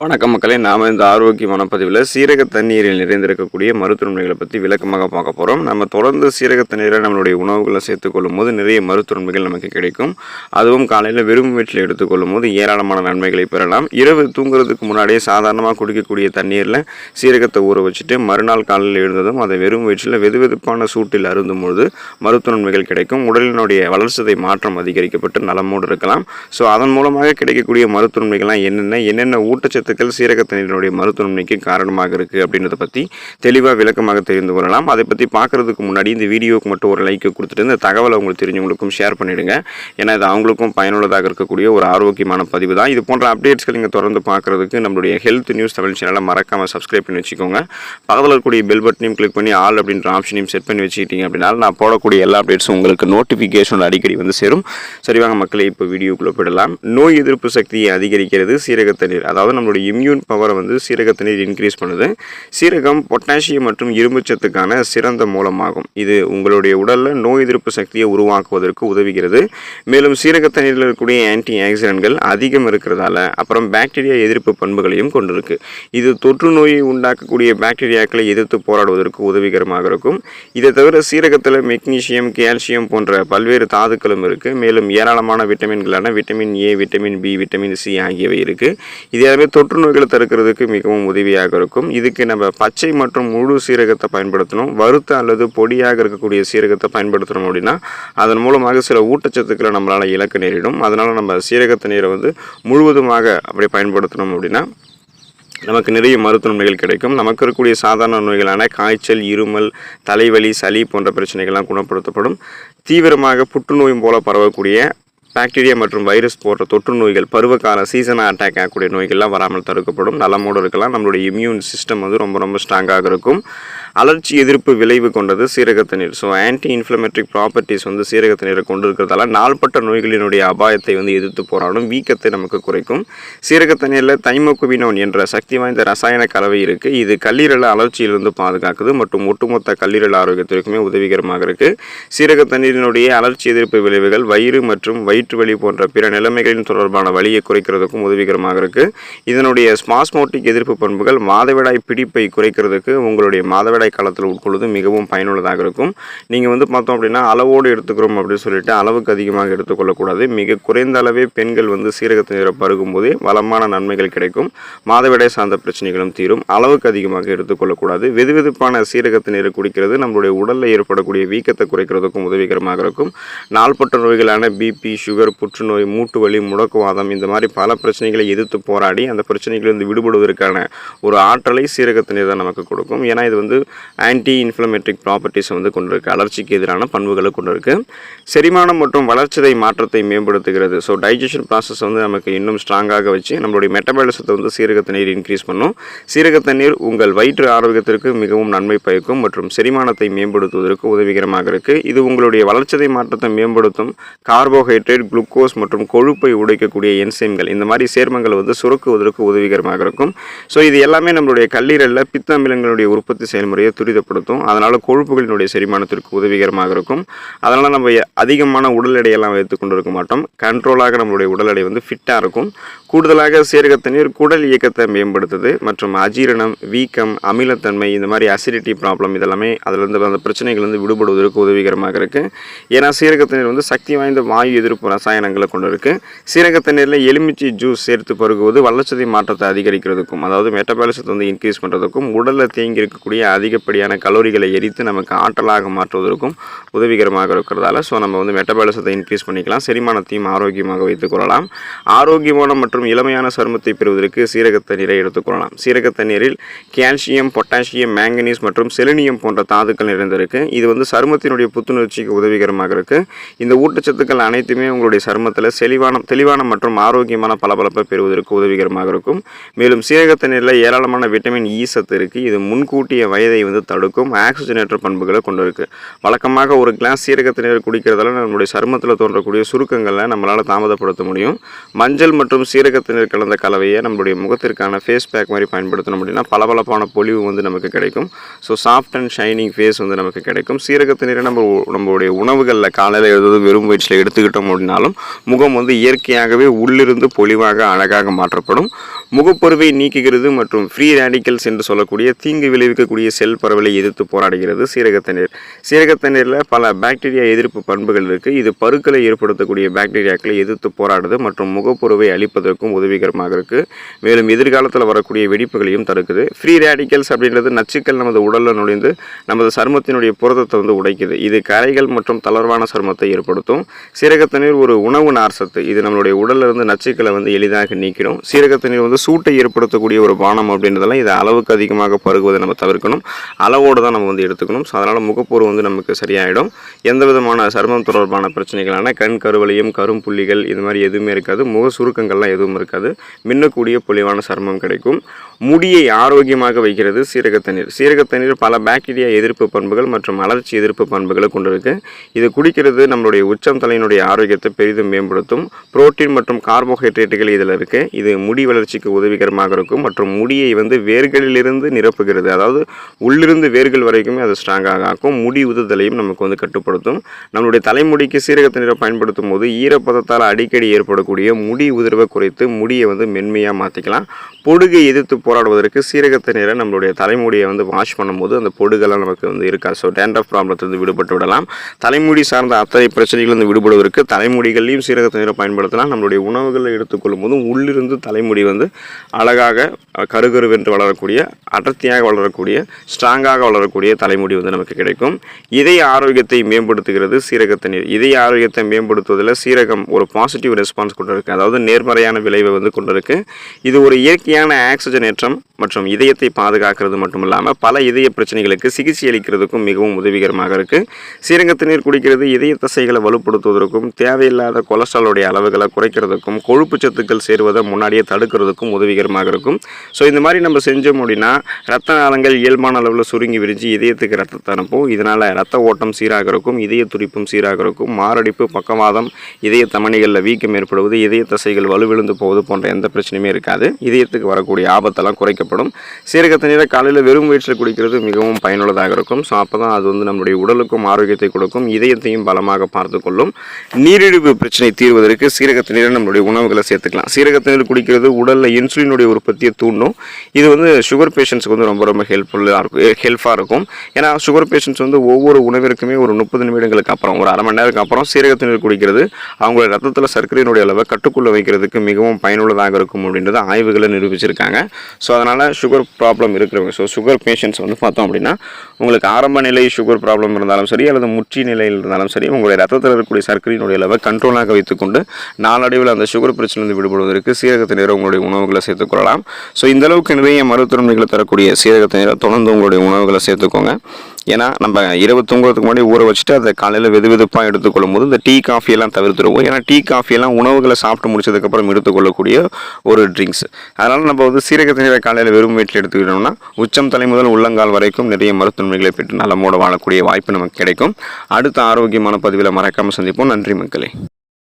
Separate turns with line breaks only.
வணக்கம் மக்களே நாம் இந்த ஆரோக்கியமான பதிவில் சீரக தண்ணீரில் நிறைந்திருக்கக்கூடிய மருத்துவமனைகளை பற்றி விளக்கமாக பார்க்க போகிறோம் நம்ம தொடர்ந்து சீரக தண்ணீரை நம்மளுடைய உணவுகளை சேர்த்துக்கொள்ளும் போது நிறைய மருத்துவன்மைகள் நமக்கு கிடைக்கும். அதுவும் காலையில் வெறும் வீட்டில் எடுத்துக்கொள்ளும் போது ஏராளமான நன்மைகளை பெறலாம். இரவு தூங்குறதுக்கு முன்னாடியே சாதாரணமாக குடிக்கக்கூடிய தண்ணீரில் சீரகத்தை ஊற வச்சுட்டு மறுநாள் காலையில் எழுந்ததும் அதை வெறும் வயிற்றில் வெது வெதுப்பான சூட்டில் அருந்தும் பொழுது மருத்துவ நன்மைகள் கிடைக்கும். உடலினுடைய வளர்ச்சதை மாற்றம் அதிகரிக்கப்பட்டு நலமோடு இருக்கலாம். ஸோ அதன் மூலமாக கிடைக்கக்கூடிய மருத்துவ நன்மைகள்லாம் என்னென்ன? என்னென்ன ஊட்டச்சத்து சீரக தண்ணீரினுடைய மருத்துவ நன்மைக்கு காரணமாக இருக்குது அப்படின்றத பற்றி தெளிவாக விளக்கமாக தெரிந்து கொள்ளலாம். அதை பற்றி பார்க்குறதுக்கு முன்னாடி இந்த வீடியோவுக்கு மட்டும் ஒரு லைக்கை கொடுத்துட்டு இந்த தகவலை உங்களுக்கு தெரிஞ்சவங்களுக்கும் ஷேர் பண்ணிவிடுங்க ஏன்னா இது அவங்களுக்கும் பயனுள்ளதாக இருக்கக்கூடிய ஒரு ஆரோக்கியமான பதிவு தான். இது போன்ற அப்டேட்ஸ்கள் நீங்கள் தொடர்ந்து பார்க்குறதுக்கு நம்மளுடைய ஹெல்த் நியூஸ் தமிழ் சேனலை மறக்காமல் சப்ஸ்கிரைப் பண்ணி வச்சுக்கோங்க. பக்கத்தில் இருக்கக்கூடிய பெல் பட்டனையும் கிளிக் பண்ணி ஆல் அப்படின்ற ஆப்ஷனையும் செட் பண்ணி வச்சுக்கிட்டீங்க அப்படின்னா நான் போடக்கூடிய எல்லா அப்டேட்ஸும் உங்களுக்கு நோட்டிஃபிகேஷன் அடிக்கடி வந்து சேரும். சரிவாங்க மக்களை இப்போ வீடியோக்குள்ளே போயிடலாம். நோய் எதிர்ப்பு சக்தியை அதிகரிக்கிறது சீரக தண்ணீர் அதாவது நம்மளுடைய இம்யூன் பவரை வந்து சீரக தண்ணீர் இன்க்ரீஸ் பண்ணுது. சீரகம் பொட்டாசியம் மற்றும் இரும்புச்சத்துக்கான சிறந்த மூலமாகும். இது உங்களுடைய உடலில் நோய் எதிர்ப்பு சக்தியை உருவாக்குவதற்கு உதவுகிறது. மேலும் சீரகத்தண்ணீரில் இருக்கக்கூடிய ஆன்டி ஆக்சிடென்ட்கள் அதிகம் இருக்கிறதால அப்புறம் பாக்டீரியா எதிர்ப்பு பண்புகளையும் கொண்டிருக்கு. இது தொற்று நோயை உண்டாக்கக்கூடிய பாக்டீரியாக்களை எதிர்த்து போராடுவதற்கு உதவிகரமாக இருக்கும். இதை தவிர சீரகத்தில் மெக்னீசியம் கால்சியம் போன்ற பல்வேறு தாதுக்களும் இருக்குது மேலும் ஏராளமான விட்டமின்களான vitamin A vitamin B vitamin C ஆகியவை இருக்குது இது எல்லாமே தொற்று நோய்களை தடுக்கிறதுக்கு மிகவும் உதவியாக இருக்கும். இதுக்கு நம்ம பச்சை மற்றும் முழு சீரகத்தை பயன்படுத்தணும். வறுத்த அல்லது பொடியாக இருக்கக்கூடிய சீரகத்தை பயன்படுத்தணும் அப்படின்னா அதன் மூலமாக சில ஊட்டச்சத்துக்களை நம்மளால் இழக்க நேரிடும். அதனால் நம்ம சீரகத்தை நீரை வந்து முழுவதுமாக அப்படி பயன்படுத்தணும் அப்படின்னா நமக்கு நிறைய மருத்துவ நன்மைகள் கிடைக்கும். நமக்கு இருக்கக்கூடிய சாதாரண நோய்களான காய்ச்சல் இருமல் தலைவலி சளி போன்ற பிரச்சனைகள்லாம் குணப்படுத்தப்படும். தீவிரமாக புற்றுநோயும் போல பரவக்கூடிய பாக்டீரியா மற்றும் வைரஸ் போன்ற தொற்று நோய்கள் பருவகால சீசனாக அட்டாக் ஆகக்கூடிய நோய்கள்லாம் வராமல் தடுக்கப்படும். நலமோடு இருக்கலாம். நம்மளுடைய இம்யூன் சிஸ்டம் வந்து ரொம்ப ரொம்ப ஸ்ட்ராங்காக இருக்கும். அலர்ச்சி எதிர்ப்பு விளைவு கொண்டது சீரகத்த நீர். ஸோ ஆன்டி இன்ஃப்ளமேட்ரிக் ப்ராப்பர்ட்டிஸ் வந்து சீரகத்த நீரை கொண்டு இருக்கிறதால நாள்பட்ட நோய்களினுடைய அபாயத்தை வந்து எதிர்த்து போராடும். வீக்கத்தை நமக்கு குறைக்கும். சீரகத்த நீரில் தைமோகுவினோன் என்ற சக்தி வாய்ந்த ரசாயன கலவை இருக்குது இது கல்லீரல அலர்ச்சியிலிருந்து பாதுகாக்குது மற்றும் ஒட்டுமொத்த கல்லீரல் ஆரோக்கியத்திற்குமே உதவிகரமாக இருக்குது சீரக தண்ணீரினுடைய அலர்ச்சி எதிர்ப்பு விளைவுகள் வயிறு மற்றும் வயிற்று வலி போன்ற பிற நிலைமைகளின் தொடர்பான வலியை குறைக்கிறதுக்கும் உதவிகரமாக இருக்குது இதனுடைய ஸ்மாஸ்மோட்டிக் எதிர்ப்பு பண்புகள் மாதவிடாய் பிடிப்பை குறைக்கிறதுக்கு உங்களுடைய மாதவிடாய் காலத்தில் உட்கொள்வது மிகவும் பயனுள்ளதாக இருக்கும். நீங்கள் வந்து பார்த்தோம் அப்படின்னா அளவோடு எடுத்துக்கிறோம் அப்படின்னு சொல்லிட்டு அளவுக்கு அதிகமாக எடுத்துக்கொள்ளக்கூடாது. மிக குறைந்த அளவே பெண்கள் வந்து சீரகத்தை நீரை பருகும் போதே வளமான நன்மைகள் கிடைக்கும். மாதவிடாய் சார்ந்த பிரச்சனைகளும் தீரும். அளவுக்கு அதிகமாக எடுத்துக்கொள்ளக்கூடாது. வெது வெதுப்பான சீரகத்தை நீரை குடிக்கிறது நம்மளுடைய உடலில் ஏற்படக்கூடிய வீக்கத்தை குறைக்கிறதுக்கும் உதவிகரமாக இருக்கும். நாள்பட்ட நோய்களான பிபி சுகர் புற்றுநோய் மூட்டு வலி முடக்குவாதம் இந்த மாதிரி பல பிரச்சனைகளை எதிர்த்து போராடி அந்த பிரச்சனைகளிலிருந்து விடுபடுவதற்கான ஒரு ஆற்றலை சீரகத்த நீர் தான் நமக்கு கொடுக்கும். ஏன்னா இது வந்து ஆன்டி இன்ஃப்ளமேட்ரிக் ப்ராப்பர்ட்டிஸ் வந்து கொண்டிருக்கு. அலர்ச்சிக்கு எதிரான பண்புகளை கொண்டிருக்கு. செரிமானம் மற்றும் வளர்ச்சிதை மாற்றத்தை மேம்படுத்துகிறது. ஸோ டைஜஷன் ப்ராசஸ் வந்து நமக்கு இன்னும் ஸ்ட்ராங்காக வச்சு நம்மளுடைய மெட்டபாலிசத்தை வந்து சீரகத்த நீர் இன்க்ரீஸ் பண்ணும். சீரகத்தண்ணீர் உங்கள் வயிற்று ஆரோக்கியத்திற்கு மிகவும் நன்மை பயக்கும் மற்றும் செரிமானத்தை மேம்படுத்துவதற்கு உதவிகரமாக இருக்குது இது உங்களுடைய வளர்ச்சிதை மாற்றத்தை மேம்படுத்தும் கார்போஹைட்ரேட் குளுக்கோஸ் மற்றும் கொழுப்பை உடைக்கக்கூடிய என்சைம்கள் இந்த மாதிரி சேர்மங்கள் வந்து சுரக்குவதற்கு உதவிகரமாக இருக்கும். ஸோ இது எல்லாமே நம்மளுடைய கல்லீரலில் பித்தமிலங்களுடைய உற்பத்தி செயல்முறையை துரிதப்படுத்தும். அதனால் கொழுப்புகளினுடைய செரிமானத்திற்கு உதவிகரமாக இருக்கும். அதனால் நம்ம அதிகமான உடல் எடையெல்லாம் வைத்து கொண்டு இருக்க மாட்டோம் கண்ட்ரோலாக நம்மளுடைய உடல் எடை வந்து ஃபிட்டாக இருக்கும். கூடுதலாக சீரகத்த நீர் குடல் இயக்கத்தை மேம்படுத்துது மற்றும் அஜீரணம் வீக்கம் அமிலத்தன்மை இந்த மாதிரி அசிடிட்டி ப்ராப்ளம் இதெல்லாமே அதிலிருந்து அந்த பிரச்சனைகள் வந்து விடுபடுவதற்கு உதவிகரமாக இருக்குது ஏன்னா சீரகத்தனீர் வந்து சக்தி வாய்ந்த வாயு எதிர்ப்பு ரசாயனங்களை கொண்டு இருக்குது சீரக தண்ணீரில் எலுமிச்சை ஜூஸ் சேர்த்து பருகுவது வளர்ச்சி மாற்றத்தை அதிகரிக்கிறதுக்கும் அதாவது மெட்டபாலிசத்தை வந்து இன்க்ரீஸ் பண்ணுறதுக்கும் உடலில் தேங்கி இருக்கக்கூடிய அதிகப்படியான கலோரிகளை எரித்து நமக்கு ஆற்றலாக மாற்றுவதற்கும் உதவிகரமாக இருக்கிறதால ஸோ நம்ம வந்து மெட்டபாலிசத்தை இன்க்ரீஸ் பண்ணிக்கலாம். செரிமானத்தையும் ஆரோக்கியமாக வைத்துக்கொள்ளலாம் ஆரோக்கியமான மற்றும் இளமையான சருமத்தை பெறுவதற்கு சீரகத்த நீரை எடுத்துக்கொள்ளலாம் சீரக தண்ணீரில் கால்சியம் பொட்டாசியம் மேங்கனீஸ் மற்றும் செலினியம் போன்ற தாதுக்கள் நிறைந்திருக்கு. இது வந்து சருமத்தினுடைய புத்துணர்ச்சிக்கு உதவிகரமாக இருக்குது இந்த ஊட்டச்சத்துக்கள் அனைத்துமே உங்களுடைய சருமத்தில் செழிவான தெளிவான மற்றும் ஆரோக்கியமான பளபளப்பை பெறுவதற்கு உதவிகரமாக இருக்கும். மேலும் சீரகத்த நீரில் ஏராளமான விட்டமின் இ e சத்து இருக்குது இது முன்கூட்டிய வயதை வந்து தடுக்கும். ஆக்சிஜனேற்ற பண்புகளை கொண்டு இருக்குது வழக்கமாக ஒரு கிளாஸ் சீரகத்த நீர் குடிக்கிறதால நம்மளுடைய சருமத்தில் தோன்றக்கூடிய சுருக்கங்களை நம்மளால் தாமதப்படுத்த முடியும். மஞ்சள் மற்றும் சீரகத்த நீர் கலந்த கலவையை நம்மளுடைய முகத்திற்கான ஃபேஸ் பேக் மாதிரி பயன்படுத்தணும் அப்படின்னா பளபளப்பான பொலிவு வந்து நமக்கு கிடைக்கும். So soft and shining face வந்து நமக்கு கிடைக்கும். சீரகத்த நீரை நம்ம நம்மளுடைய உணவுகளில் காலையில் எழுதுவது வெறும் வயிற்றில் எடுத்துக்கிட்டோம் அப்படின்னா மாற்றினாலும் முகம் வந்து இயற்கையாகவே உள்ளிருந்து பொலிவாக அழகாக மாற்றப்படும். முகப்பருவை நீக்குகிறது மற்றும் ஃப்ரீ ரேடிக்கல்ஸ் என்று சொல்லக்கூடிய தீங்கு விளைவிக்கக்கூடிய செல் பரவலை எதிர்த்து போராடுகிறது சீரகத்தண்ணீர் சீரகத்தண்ணீரில் பல பாக்டீரியா எதிர்ப்பு பண்புகள் இருக்குது இது பருக்களை ஏற்படுத்தக்கூடிய பாக்டீரியாக்களை எதிர்த்து போராடுது மற்றும் முகப்பருவை அழிப்பதற்கும் உதவிகரமாக இருக்குது மேலும் எதிர்காலத்தில் வரக்கூடிய வெடிப்புகளையும் தடுக்குது. ஃப்ரீ ரேடிக்கல்ஸ் அப்படின்றது நச்சுக்கள் நமது உடலில் நுழைந்து நமது சருமத்தினுடைய புரதத்தை வந்து உடைக்குது. இது கரைகள் மற்றும் தளர்வான சருமத்தை ஏற்படுத்தும். சீரகத்தண்ணீர் ஒரு உணவு நார்சத்து. இது நம்மளுடைய உடல்ல இருந்து நச்சுக்களை வந்து எளிதாக நீக்கிடும். சீரகத்தண்ணீர் வந்து சூட்டை ஏற்படுத்தக்கூடிய ஒரு பானம் அப்படின்றதெல்லாம் இதை அளவுக்கு அதிகமாக பருகுவதை நம்ம தவிர்க்கணும். அளவோடு தான் நம்ம வந்து எடுத்துக்கணும். ஸோ அதனால் முகப்பூர் வந்து நமக்கு சரியாயிடும். எந்த விதமான சருமம் தொடர்பான பிரச்சனைகளான கண் கருவளையும் கரும்புள்ளிகள் இது மாதிரி எதுவுமே இருக்காது. முக சுருக்கங்கள்லாம் எதுவும் இருக்காது. மின்னக்கூடிய பொலிவான சருமம் கிடைக்கும். முடியை ஆரோக்கியமாக வைக்கிறது சீரக தண்ணீர். சீரக தண்ணீர் பல பாக்டீரியா எதிர்ப்பு பண்புகள் மற்றும் அலர்ச்சி எதிர்ப்பு பண்புகளை கொண்டிருக்கு. இது குடிக்கிறது நம்மளுடைய உச்சம் தலையினுடைய ஆரோக்கியத்தை பெரிதும் மேம்படுத்தும். புரோட்டீன் மற்றும் கார்போஹைட்ரேட்டுகள் இதில் இருக்கு. இது முடி வளர்ச்சிக்கு உதவிகரமாக இருக்கும் மற்றும் முடியை வந்து வேர்களிலிருந்து நிரப்புகிறது. அதாவது உள்ளிருந்து வேர்கள் வரைக்குமே அது ஸ்ட்ராங்காக ஆக்கும். முடி உதுதலையும் நமக்கு வந்து கட்டுப்படுத்தும். நம்மளுடைய தலைமுடிக்கு சீரக தண்ணீரை பயன்படுத்தும் போது ஈரப்பதத்தால் அடிக்கடி ஏற்படக்கூடிய முடி உதிர்வை குறைத்து முடியை வந்து மென்மையாக மாற்றிக்கலாம் பொடுகை எதிர்த்து போராடுவதற்கு சீரகத்தை நீரை நம்மளுடைய தலைமுடியை வந்து வாஷ் பண்ணும்போது அந்த பொடுகெல்லாம் நமக்கு வந்து இருக்காது. ஸோ டேண்ட்ரஃப் ப்ராப்ளத்திலிருந்து விடுபட்டு விடலாம். தலைமுடி சார்ந்த அத்தனை பிரச்சனைகளிலிருந்து விடுபடுவதற்கு தலைமுடிகள்லையும் சீரகத்தை நீரை பயன்படுத்தலாம் நம்மளுடைய உணவுகளை எடுத்துக்கொள்ளும் போதும் உள்ளிருந்து தலைமுடி வந்து அழகாக கருகருவென்று வளரக்கூடிய அடர்த்தியாக வளரக்கூடிய ஸ்ட்ராங்காக வளரக்கூடிய தலைமுடி வந்து நமக்கு கிடைக்கும். இதய ஆரோக்கியத்தை மேம்படுத்துகிறது சீரகத்தை நீர் இதய ஆரோக்கியத்தை மேம்படுத்துவதில் சீரகம் ஒரு பாசிட்டிவ் ரெஸ்பான்ஸ் கொண்டிருக்கு. அதாவது நேர்மறையான விளைவை வந்து கொண்டிருக்கு. இது ஒரு இயற்கையான ஆக்சிஜன் முன்னேற்றம் மற்றும் இதயத்தை பாதுகாக்கிறது மட்டும் இல்லாமல் பல இதய பிரச்சனைகளுக்கு சிகிச்சை அளிக்கிறதுக்கும் மிகவும் உதவிகரமாக இருக்குது சீரகத்து நீர் குடிக்கிறது இதய தசைகளை வலுப்படுத்துவதற்கும் தேவையில்லாத கொலஸ்ட்ராலோடைய அளவுகளை குறைக்கிறதுக்கும் கொழுப்பு சத்துக்கள் சேருவதை முன்னாடியே தடுக்கிறதுக்கும் உதவிகரமாக இருக்கும். ஸோ இந்த மாதிரி நம்ம செஞ்சோம் அப்படின்னா ரத்த நாளங்கள் இயல்பான அளவில் சுருங்கி விரிஞ்சு இதயத்துக்கு ரத்தத்தை அனுப்பும். இதனால் ரத்த ஓட்டம் சீராக இருக்கும் இதய துடிப்பும் சீராக இருக்கும் மாரடைப்பு பக்கவாதம் இதய தமணிகளில் வீக்கம் ஏற்படுவது இதய தசைகள் வலுவிழுந்து போவது போன்ற எந்த பிரச்சனையுமே இருக்காது. இதயத்துக்கு வரக்கூடிய ஆபத்தெல்லாம் குறைக்கப்படும். சீரக தண்ணீரை காலையில் வெறும் வயிற்றில் குடிக்கிறது மிகவும் பயனுள்ளதாக இருக்கும். ஸோ அப்போ தான் அது வந்து நம்மளுடைய உடலுக்கும் ஆரோக்கியத்தை கொடுக்கும். இதயத்தையும் பலமாக பார்த்து கொள்ளும். நீரிழிவு பிரச்சனை தீர்வதற்கு சீரக தண்ணீரை நம்மளுடைய உணவுகளை சேர்த்துக்கலாம். சீரக நீர் குடிக்கிறது உடலில் இன்சுலினுடைய உற்பத்தியை தூண்டும். இது வந்து சுகர் பேஷண்ட்ஸுக்கு வந்து ரொம்ப ரொம்ப ஹெல்ப்ஃபுல்லாக இருக்கும் eh, ஹெல்ப்பாக இருக்கும். ஏன்னா சுகர் பேஷண்ட்ஸ் வந்து ஒவ்வொரு உணவிற்குமே ஒரு முப்பது நிமிடங்களுக்கு அப்புறம் ஒரு அரை மணி நேரத்துக்கு அப்புறம் சீரக தண்ணீர் குடிக்கிறது அவங்களோட ரத்தத்தில் சர்க்கரையினுடைய அளவை கட்டுக்குள்ளே வைக்கிறதுக்கு மிகவும் பயனுள்ளதாக இருக்கும் அப்படின்றத ஆய்வுகளை நிரூபிச்சிருக்காங்க. ஸோ அதனால் சுகர் ப்ராப்ளம் இருக்கிறவங்க ஸோ சுகர் பேஷண்ட்ஸ் வந்து பார்த்தோம் அப்படின்னா உங்களுக்கு ஆரம்ப நிலை சுகர் ப்ராப்ளம் இருந்தாலும் சரி அல்லது முற்றி நிலையில் இருந்தாலும் சரி உங்களுடைய ரத்தத்தில் இருக்கக்கூடிய சர்க்கரையினுடைய அளவை கண்ட்ரோலாக வைத்துக்கொண்டு நாளடைவில் அந்த சுகர் பிரச்சனையிலிருந்து விடுபடுவதற்கு சீரகத்தை உங்களுடைய உணவுகளை சேர்த்துக்கொள்ளலாம் ஸோ இந்தளவுக்கு நிறைய மருத்துவமனைகளை தரக்கூடிய சீரகத்தை நீரை தொடர்ந்து உங்களுடைய உணவுகளை சேர்த்துக்கோங்க. ஏன்னா நம்ம இரவு தூங்குறதுக்கு முன்னாடி ஊற வச்சுட்டு அதை காலையில் வெது வெதுப்பாக எடுத்துக்கொள்ளும் போது இந்த டீ காஃபி எல்லாம் தவிர்த்துருவோம். ஏன்னா டீ காஃபி எல்லாம் உணவுகளை சாப்பிட்டு முடிச்சதுக்கப்புறம் எடுத்துக்கொள்ளக்கூடிய ஒரு ட்ரிங்க்ஸ் அதனால் நம்ம வந்து சீரகத்தை நீரை காலையில் வெறும் வயிற்றில் எடுத்துக்கிட்டோம்னா உச்சம் தலை முதல் உள்ளங்கால் வரைக்கும் நிறைய மருத்துவமனைகளை பெற்று நலமோடு வாழக்கூடிய வாய்ப்பு நமக்கு கிடைக்கும். அடுத்த ஆரோக்கியமான பதிவில் மறக்காமல் சந்திப்போம். நன்றி மக்களே.